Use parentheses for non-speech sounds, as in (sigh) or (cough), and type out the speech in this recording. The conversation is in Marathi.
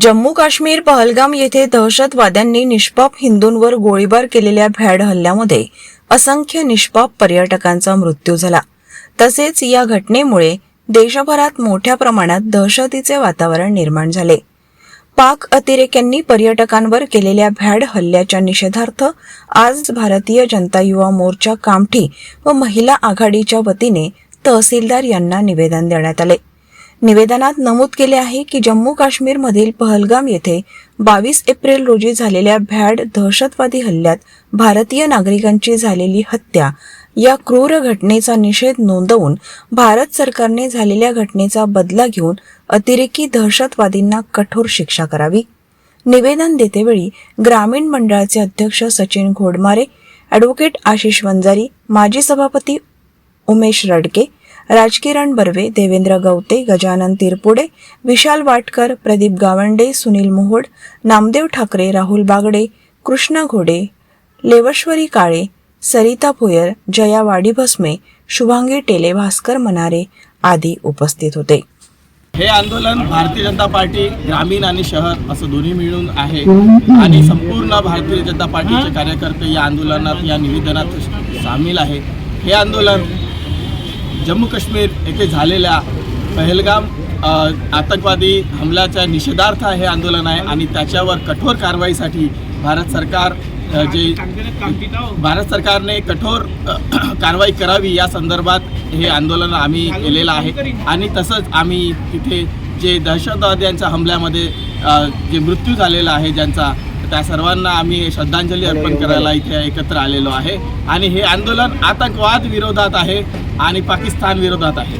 जम्मू काश्मीर पहलगाम येथे दहशतवाद्यांनी निष्पाप हिंदूंवर गोळीबार केलेल्या भ्याड हल्ल्यामध्ये असंख्य निष्पाप पर्यटकांचा मृत्यू झाला. तसेच या घटनेमुळे देशभरात मोठ्या प्रमाणात दहशतीचे वातावरण निर्माण झाले. पाक अतिरेक्यांनी पर्यटकांवर केलेल्या भ्याड हल्ल्याच्या निषेधार्थ आज भारतीय जनता युवा मोर्चा कामठी व महिला आघाडीच्या वतीने तहसीलदार यांना निवेदन देण्यात आले. निवेदनात नमूद केले आहे की जम्मू काश्मीरमधील पहलगाम येथे बावीस एप्रिल रोजी झालेल्या भ्याड दहशतवादी हल्ल्यात भारतीय नागरिकांची झालेली हत्या या क्रूर घटनेचा निषेध नोंदवून भारत सरकारने झालेल्या घटनेचा बदला घेऊन अतिरेकी दहशतवादींना कठोर शिक्षा करावी. निवेदन देतेवेळी ग्रामीण मंडळाचे अध्यक्ष सचिन घोडमारे ॲडव्होकेट आशिष वंजारी माजी सभापती उमेश रडके राजकिरण बर्वे देवेंद्र गवते गजानन तिरपुडे विशाल वाटकर प्रदीप गावंडे सुनील मोहोड नामदेव ठाकरे राहुल बागडे कृष्णा घोडे लेवश्वरी काळे सरिता भोयर जया वाडीभस्मे शुभांगी टेले भास्कर मनारे आदी उपस्थित होते. हे आंदोलन भारतीय जनता पार्टी ग्रामीण आणि शहर असं दोन्ही मिळून आहे आणि संपूर्ण भारतीय जनता पार्टीचे कार्यकर्ते या आंदोलनात या निवेदनात सामील आहे. हे आंदोलन जम्मू काश्मीर येथे झालेल्या पहलगाम आतंकवादी हमल्याच्या निषेधार्थ हे आंदोलन आहे आणि त्याच्यावर कठोर कारवाईसाठी भारत सरकार जे भारत सरकारने कठोर (clears throat) कारवाई करावी या संदर्भात हे आंदोलन आम्ही केलेलं आहे. आणि तसंच आम्ही तिथे जे दहशतवाद्यांच्या हमल्यामध्ये जे मृत्यू झालेला आहे ज्यांचा त्या सर्वांना आम्ही श्रद्धांजली अर्पण करायला इथे एकत्र आलेलो आहे. आणि हे आंदोलन आतंकवाद विरोधात आहे आणि पाकिस्तान विरोधात आहे.